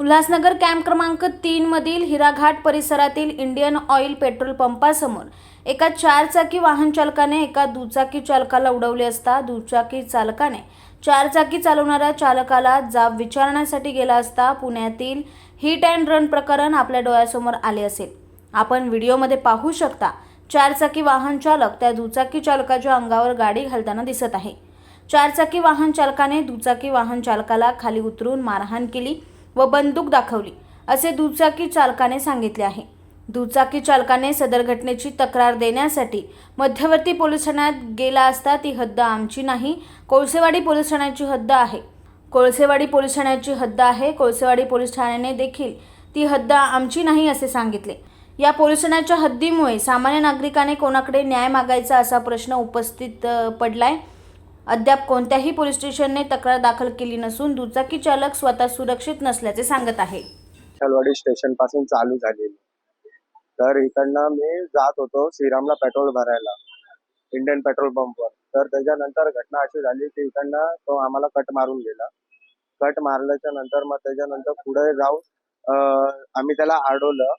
Ulhasnagar camp क्रमांक तीन मधील हिराघाट परिसरातील इंडियन ऑइल पेट्रोल पंपासमोर एका चारचाकी वाहन चालकाने एका दुचाकी चालकाला उडवले असता दुचाकी चालकाने चारचाकी चालवणाऱ्या चालकाला जाब विचारण्यासाठी गेला असता पुण्यातील हिट अँड रन प्रकरण आपल्या डोळ्यासमोर आले असेल. आपण व्हिडिओमध्ये पाहू शकता चारचाकी वाहन चालक त्या दुचाकी चालकाच्या अंगावर गाडी घालताना दिसत आहे. चारचाकी वाहन चालकाने दुचाकी वाहन चालकाला खाली उतरून मारहाण केली. व बंदूक दाखवली असे दुचाकी चालकाने सांगितले आहे. दुचाकी चालकाने सदर घटनेची तक्रार देण्यासाठी मध्यवर्ती पोलीस ठाण्यात गेला असता ती हद्द आमची नाही कोळसेवाडी पोलीस ठाण्याची हद्द आहे. कोळसेवाडी पोलीस ठाण्याची हद्द आहे कोळसेवाडी पोलीस ठाण्याने देखील ती हद्द आमची नाही असे सांगितले. या पोलीस ठाण्याच्या हद्दीमुळे सामान्य नागरिकाने कोणाकडे न्याय मागायचा असा प्रश्न उपस्थित अ, पडलाय? अद्याप कोणत्याही पोलीस स्टेशनने तक्रार दाखल केली नसून दुचाकी चालक स्वतः सुरक्षित नसल्याचे सांगत आहे. विठ्ठलवाडी स्टेशनपासून चालू झालेली. तर इकडनं मी जात होतो श्रीरामला पेट्रोल भरायला इंडियन पेट्रोल पंपवर. तर त्याच्यानंतर घटना अशी झाली की इकडनं तो आम्हाला कट मारून गेला. कट मारल्याच्या नंतर मग त्याच्यानंतर पुढे जाऊन आम्ही त्याला अडवलं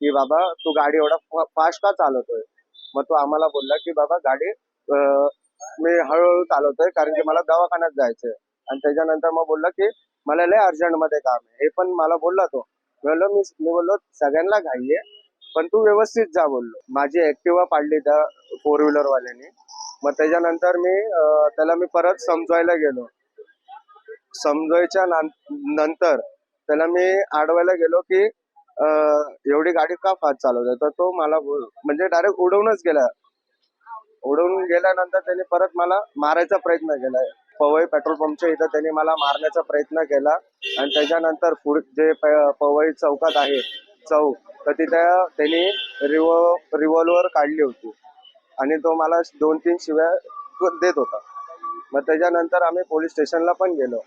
की बाबा तू गाडी एवढा फास्ट का चालवतोय? मग तो आम्हाला बोलला की बाबा गाडी मी हळूहळू चालवतोय कारण की मला दवाखान्यात जायचंय. आणि त्याच्यानंतर मग बोलला की मला लय अर्जंटमध्ये काम आहे. हे पण मला बोलला तो. बोललो मी मी बोललो सगळ्यांना घाई आहे पण तू व्यवस्थित जा बोललो. माझी ऍक्टिवा पाडली त्या फोर व्हीलर वाल्याने. मग त्याच्यानंतर मी त्याला मी परत समजवायला गेलो. समजवायच्या नंतर त्याला मी आडवायला गेलो की एवढी गाडी का फास्ट आहे तर तो मला बोल म्हणजे डायरेक्ट उडवूनच गेला. उडवून गेल्यानंतर त्यांनी परत मला मारायचा प्रयत्न केला. पवई पेट्रोल पंपच्या इथं त्यांनी मला मारण्याचा प्रयत्न केला. आणि त्याच्यानंतर पुढे जे पवई चौकात आहे चौक तर तिथं त्यांनी रिवॉ रिव्हॉल्वर काढली होती. आणि तो मला दोन तीन शिव्या देत होता. मग त्याच्यानंतर आम्ही पोलीस स्टेशनला पण गेलो.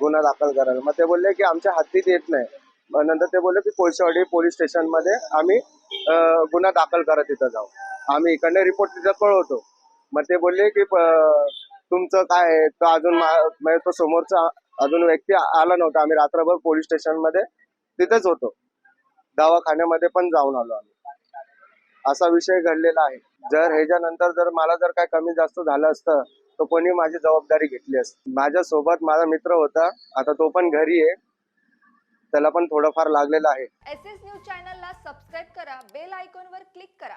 गुन्हा दाखल करायला. मग ते बोलले की आमच्या हद्दीत येत नाही. मग नंतर ते बोलले की कोळशेवाडी पोलीस स्टेशनमध्ये आम्ही गुन्हा दाखल करत तिथं जाऊ. आम्ही इकडनं रिपोर्ट तिथं कळवतो मग ते बोलले की तुमचं काय आहे? तर अजून म्हणजे तो समोरचा अजून व्यक्ती आला नव्हता. आम्ही रात्रभर पोलीस स्टेशनमध्ये तिथेच होतो. दवाखान्यामध्ये पण जाऊन आलो आम्ही. असा विषय घडलेला आहे. जर ह्याच्यानंतर जर मला जर काय कमी जास्त झालं असतं तर कोणी माझी जबाबदारी घेतली असती. माझ्या सोबत माझा मित्र होता. आता तो पण घरी आहे. त्याला पण थोडंफार लागलेलं आहे. एस एस न्यूज चॅनलला सबस्क्राईब करा. बेल आयकॉनवर क्लिक करा.